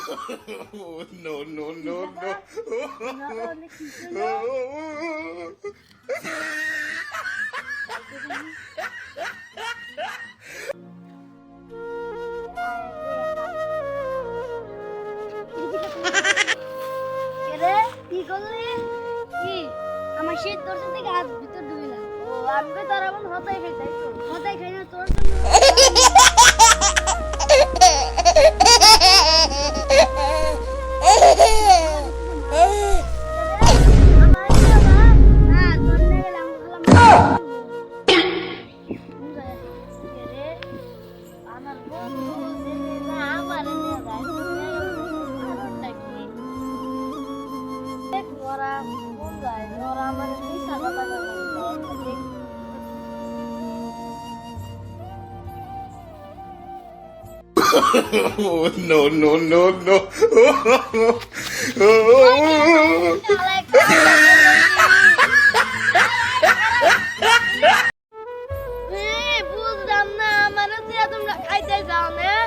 Oh, no, no, no, no. আমার শীত ধরছে থেকে হাত ভিতর ঢুকিলাম? ও আমি তো তার এমন হতাই খাই তাই তো হতাই খাই না তোর জন্য। ওরা কোন যায় ওরা আমার মিশা কথা বলে Oh, no, no, no, no. Oh. বুঝলাম না আমার Bye, Delvana.